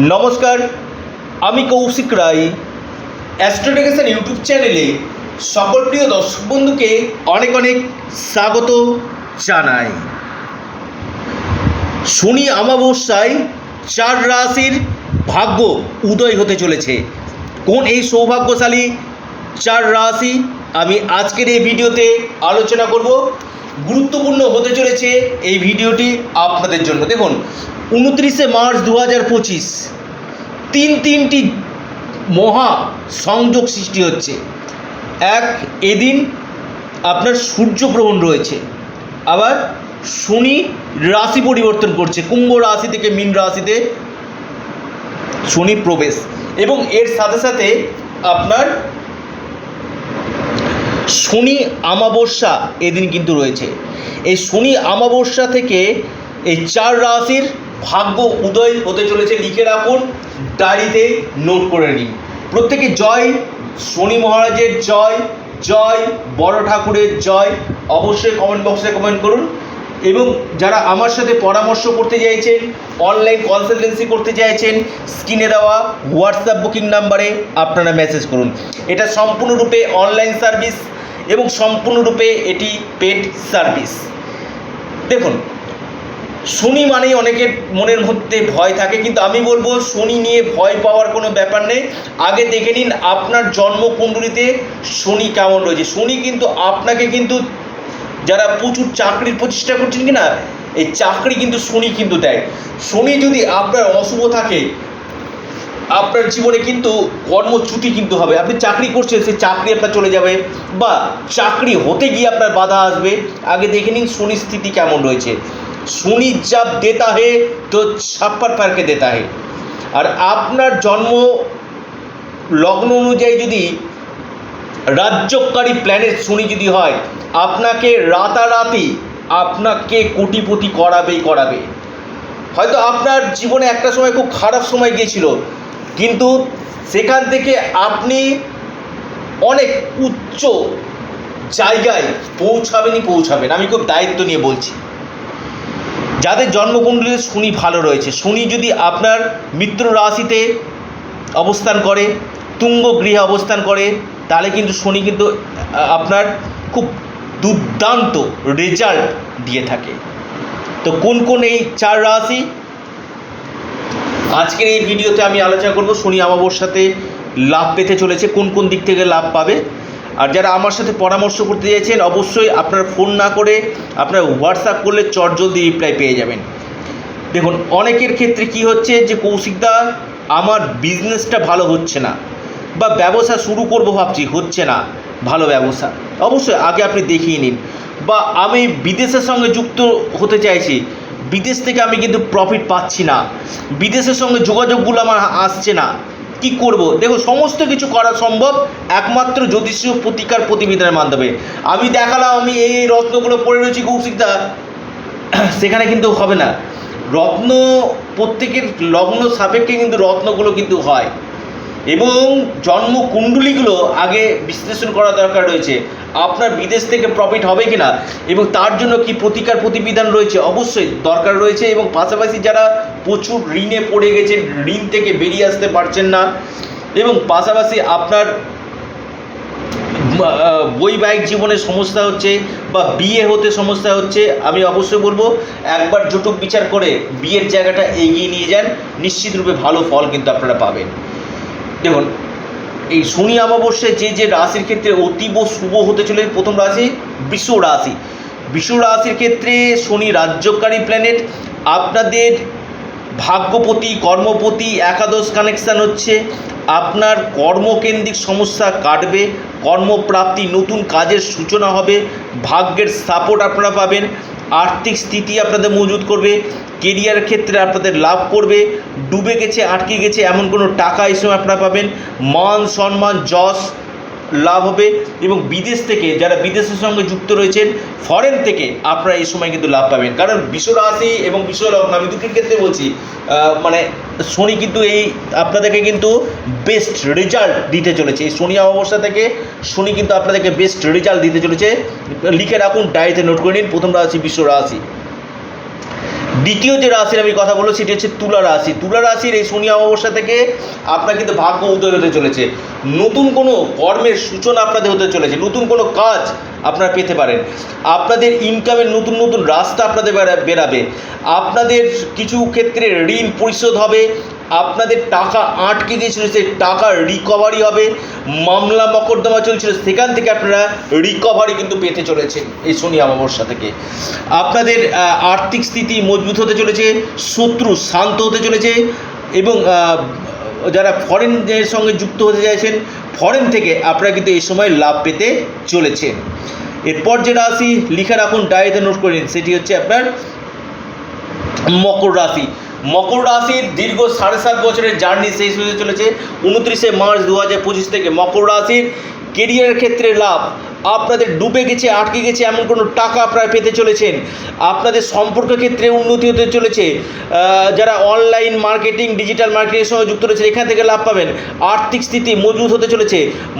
নমস্কার, আমি কৌশিক রায়। অ্যাস্ট্রোটেকেশন ইউটিউব চ্যানেলে সকল প্রিয় দর্শক বন্ধুকে অনেক অনেক স্বাগত জানাই। শনি অমাবস্যায় চার রাশির ভাগ্য উদয় হতে চলেছে। কোন এই সৌভাগ্যশালী চার রাশি? আমি আজকের এই ভিডিওতে আলোচনা করব। গুরুত্বপূর্ণ হতে চলেছে এই ভিডিওটি আপনাদের জন্য। দেখুন, উনত্রিশে মার্চ দু হাজার পঁচিশ, তিন তিনটি মহা সংযোগ সৃষ্টি হচ্ছে। এক, এদিন আপনার সূর্যগ্রহণ রয়েছে। আবার শনি রাশি পরিবর্তন করছে, কুম্ভ রাশি থেকে মীন রাশিতে শনি প্রবেশ। এবং এর সাথে সাথে আপনার শনি আমাবস্যা এদিন কিন্তু রয়েছে। এই শনি আমাবস্যা থেকে এই চার রাশির ভাগ্য উদয় হতে চলেছে, লিখে রাখুন, ডায়েরিতে নোট করে নিন। প্রত্যেকে জয়, শনি মহারাজের জয় জয়, বড় ঠাকুরের জয়, অবশ্যই কমেন্ট বক্সে কমেন্ট করুন। এবং যারা আমার সাথে পরামর্শ করতে চাইছেন অনলাইন কনসালটেন্সি করতে চাইছেন স্ক্রিনে দেওয়া হোয়াটসঅ্যাপ বুকিং নাম্বারে আপনারা মেসেজ করুন। এটা সম্পূর্ণরূপে অনলাইন সার্ভিস এবং সম্পূর্ণরূপে এটি পেড সার্ভিস দেখুন, শনি মানেই অনেকের মনের মধ্যে ভয় থাকে, কিন্তু আমি বলব শনি নিয়ে ভয় পাওয়ার কোনো ব্যাপার নেই। আগে দেখে নিন আপনার জন্মকুণ্ডলিতে শনি কেমন রয়েছে। শনি কিন্তু আপনাকে কিন্তু যারা প্রচুর চাকরির প্রচেষ্টা করছেন কি না এই চাকরি কিন্তু শনি কিন্তু দেয়। শনি যদি আপনার অশুভ থাকে আপনার জীবনে কিন্তু কর্মচ্যুতি কিন্তু হবে। আপনি চাকরি করছেন, সেই চাকরি আপনার চলে যাবে বা চাকরি হতে গিয়ে আপনার বাধা আসবে। আগে দেখে নিন শনির স্থিতি কেমন রয়েছে। শনি জব দেতা হে, তো ছাপ্পার পারকে দেতা হে। আর আপনার জন্ম লগ্ন অনুযায়ী যদি রাজ্যকারী প্ল্যানেট শনি যদি হয়, আপনাকে রাতারাতি আপনাকে কোটিপতি করাবেই করাবে। হয়তো আপনার জীবনে একটা সময় খুব খারাপ সময় গিয়েছিল কিন্তু সেখান থেকে আপনি অনেক উচ্চ জায়গায় পৌঁছাবেনই পৌঁছাবেন। আমি খুব দায়িত্ব নিয়ে বলছি। যাদের জন্মকুণ্ডলীতে শনি ভালো রয়েছে, শনি যদি আপনার মিত্র রাশিতে অবস্থান করে, তুঙ্গ গৃহে অবস্থান করে, তাহলে কিন্তু শনি কিন্তু আপনার খুব দুর্দান্ত রেজাল্ট দিয়ে থাকে। তো কোন কোন এই চার রাশি? আজকের এই ভিডিওতে আমি আলোচনা করব শনি অমাবস্যাতে লাভ পেতে চলেছে, কোন কোন দিক থেকে লাভ পাবে। আর যারা আমার সাথে পরামর্শ করতে চাইছেন, অবশ্যই আপনার ফোন না করে আপনার হোয়াটসঅ্যাপ করলে চটজলদি রিপ্লাই পেয়ে যাবেন। দেখুন, অনেকের ক্ষেত্রে কি হচ্ছে যে কৌশিকদা আমার বিজনেসটা ভালো হচ্ছে না বা ব্যবসা শুরু করব ভাবছি, হচ্ছে না, ভালো ব্যবসা। অবশ্যই আগে আপনি দেখিয়ে নিন। বা আমি বিদেশের সঙ্গে যুক্ত হতে চাইছি বিদেশ থেকে আমি কিন্তু প্রফিট পাচ্ছি না। বিদেশের সঙ্গে যোগাযোগগুলো আমার আসছে না। কি করব? দেখো, সমস্ত কিছু করা সম্ভব, একমাত্র জ্যোতিষীয় প্রতিকার প্রতিবিধানের মাধ্যমে। আমি দেখালাম, আমি এই রত্নগুলো পড়ে রয়েছি কৌশিকদা সেখানে কিন্তু হবে না। রত্ন, প্রত্যেকের লগ্ন সাপেক্ষে কিন্তু রত্নগুলো কিন্তু হয়। এবং জন্ম কুণ্ডলীগুলো আগে বিশ্লেষণ করা দরকার রয়েছে। আপনার বিদেশ থেকে প্রফিট হবে কি না এবং তার জন্য কি প্রতিকার প্রতিবিধান রয়েছে? অবশ্যই দরকার রয়েছে এবং পাশাপাশি যারা প্রচুর ঋণে পড়ে গেছেন, ঋণ থেকে বেরিয়ে আসতে পারছেন না এবং পাশাপাশি আপনার বৈবাহিক জীবনে সমস্যা হচ্ছে বা বিয়ে হতে সমস্যা হচ্ছে, আমি অবশ্যই বলব একবার জটুক বিচার করে বিয়ের জায়গাটা এগিয়ে নিয়ে যান। নিশ্চিতরূপে ভালো ফল কিন্তু আপনারা পাবেন। দেখুন এই শনি অমাবস্যায় যে যে রাশির ক্ষেত্রে অতীব শুভ হতে চলে প্রথম রাশি বিশ্ব রাশি। বিশ্ব রাশির ক্ষেত্রে শনি রাজ্যকারী প্ল্যানেট আপনাদের ভাগ্যপতি, কর্মপতি, একাদশ কানেকশান হচ্ছে আপনার কর্মকেন্দ্রিক সমস্যা কাটবে, কর্মপ্রাপ্তি নতুন কাজের সূচনা হবে, ভাগ্যের সাপোর্ট আপনারা পাবেন, আর্থিক স্থিতি আপনাদের মজুত করবে কেরিয়ার ক্ষেত্রে আপনাদের লাভ করবে, ডুবে গেছে, আটকে গেছে এমন কোনো টাকা এই আপনারা পাবেন, মান সম্মান, যশ লাভ হবে এবং বিদেশ থেকে যারা বিদেশের সঙ্গে যুক্ত রয়েছেন ফরেন থেকে আপনারা এই সময় কিন্তু লাভ পাবেন। কারণ বিশ্ব রাশি এবং বিশ্ব আমি দুটির ক্ষেত্রে বলছি মানে শনি কিন্তু এই আপনাদেরকে কিন্তু বেস্ট রেজাল্ট দিতে চলেছে। এই শনি অমাবস্যা থেকে শনি কিন্তু আপনাদেরকে বেস্ট রেজাল্ট দিতে চলেছে। লিখে রাখুন ডায়েরিতে নোট করে নিন, প্রথম রাশি, বিশ্ব রাশি। দ্বিতীয় যে রাশির আমি কথা বলব, সেটি হচ্ছে তুলা রাশি। তুলা রাশির এই শনি অমাবস্যা থেকে আপনার কিন্তু ভাগ্য উদয় হতে চলেছে। নতুন কোনো কর্মের সূচনা আপনাদের হতে চলেছে। নতুন কোনো কাজ আপনারা পেতে পারেন। আপনাদের ইনকামের নতুন নতুন রাস্তা আপনাদের বেরা- বেরাবে আপনাদের কিছু ক্ষেত্রে ঋণ পরিশোধ হবে। আপনাদের টাকা আটকে গিয়েছিল সেই টাকা রিকভারি হবে। মামলা মকদ্দমা চলছিল, সেখান থেকে আপনারা রিকভারি কিন্তু পেতে চলেছেন এই শনি অমাবস্যা থেকে। আপনাদের আর্থিক স্থিতি মজবুত হতে চলেছে, শত্রু শান্ত হতে চলেছে, এবং যারা ফরেনের সঙ্গে যুক্ত হতে চাইছেন ফরেন থেকে আপনারা কিন্তু এই সময় লাভ পেতে চলেছেন। এরপর যে রাশি, লিখে রাখুন ডায়েতে নোট করে নিন, সেটি হচ্ছে আপনার মকর রাশি। মকর রাশির দীর্ঘ সাড়ে সাত বছরের জার্নি শেষ হতে চলেছে। উনত্রিশে মার্চ দু হাজার পঁচিশ থেকে মকর রাশির কেরিয়ারের ক্ষেত্রে লাভ। আপনাদের ডুবে গেছে, আটকে গেছে এমন কোনো টাকা আপনারা পেতে চলেছেন? আপনাদের সম্পর্কের ক্ষেত্রে উন্নতি হতে চলেছে। যারা অনলাইন মার্কেটিং, ডিজিটাল মার্কেটিংয়ের সঙ্গে যুক্ত রয়েছে এখান থেকে লাভ পাবেন। আর্থিক স্থিতি মজবুত হতে চলেছে।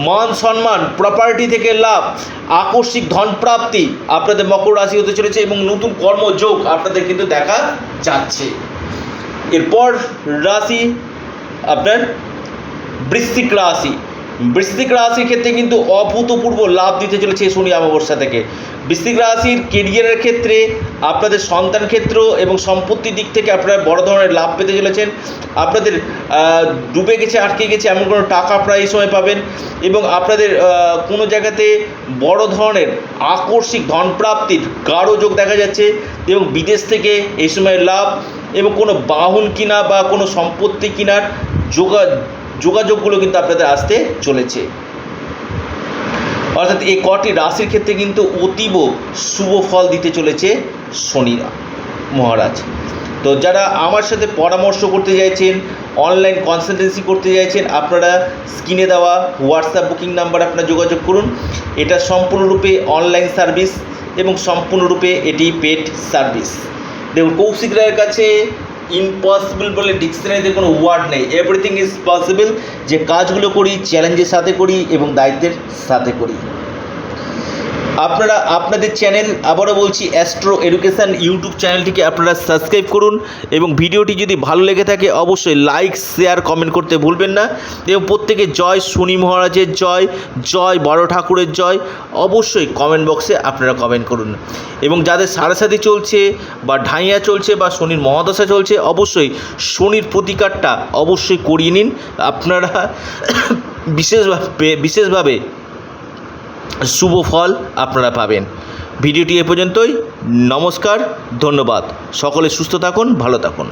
মান সম্মান প্রপার্টি থেকে লাভ, আকস্মিক ধনপ্রাপ্তি আপনাদের মকর রাশি হতে চলেছে এবং নতুন কর্মযোগ আপনাদের কিন্তু দেখা যাচ্ছে। এরপর রাশি আপনার বৃশ্চিক রাশি। বৃশ্চিক রাশির ক্ষেত্রে কিন্তু অভূতপূর্ব লাভ দিতে চলেছে শনি অমাবস্যা থেকে। বৃশ্চিক রাশির কেরিয়ারের ক্ষেত্রে আপনাদের সন্তান ক্ষেত্র এবং সম্পত্তির দিক থেকে আপনারা বড় ধরনের লাভ পেতে চলেছেন। আপনাদের ডুবে গেছে, আটকে গেছে এমন কোনো টাকা প্রায় এই সময় পাবেন এবং আপনাদের কোনো জায়গাতে বড় ধরনের আকস্মিক ধনপ্রাপ্তির গাঢ় যোগ দেখা যাচ্ছে এবং বিদেশ থেকে এই সময় লাভ এবং কোনো বাহন কিনা বা কোনো সম্পত্তি কিনার যোগা, যোগাযোগগুলো কিন্তু আপনাদের আসতে চলেছে। অর্থাৎ এই কটি রাশির ক্ষেত্রে কিন্তু অতীব শুভ ফল দিতে চলেছে শনিরা মহারাজ। তো যারা আমার সাথে পরামর্শ করতে চাইছেন অনলাইন কনসালটেন্সি করতে চাইছেন, আপনারা স্ক্রিনে দেওয়া হোয়াটসঅ্যাপ বুকিং নাম্বার আপনারা যোগাযোগ করুন। এটা সম্পূর্ণরূপে অনলাইন সার্ভিস এবং সম্পূর্ণরূপে এটি পেড সার্ভিস দেখুন কৌশিক রায়ের কাছে ইম্পসিবল বলে ডিকশনারিতে কোনো ওয়ার্ড নেই। এভরিথিং ইজ পসিবল যে কাজগুলো করি চ্যালেঞ্জের সাথে করি এবং দায়িত্বের সাথে করি। আপনারা আপনাদের চ্যানেল আবারও বলছি অ্যাস্ট্রো এডুকেশান ইউটিউব চ্যানেলটিকে আপনারা সাবস্ক্রাইব করুন এবং ভিডিওটি যদি ভালো লেগে থাকে অবশ্যই লাইক শেয়ার কমেন্ট করতে ভুলবেন না। এবং প্রত্যেকে জয় শনি মহারাজের জয় জয় বড় ঠাকুরের জয়, অবশ্যই কমেন্ট বক্সে আপনারা কমেন্ট করুন। এবং যাদের সারাসাথী চলছে বা ঢাইয়া চলছে বা শনির মহাদশা চলছে, অবশ্যই শনির প্রতিকারটা অবশ্যই করিয়ে নিন। আপনারা বিশেষভাবে বিশেষভাবে শুভ ফল আপনারা পাবেন। ভিডিওটি এ পর্যন্তই। নমস্কার ধন্যবাদ। সকলে সুস্থ থাকুন ভালো থাকুন।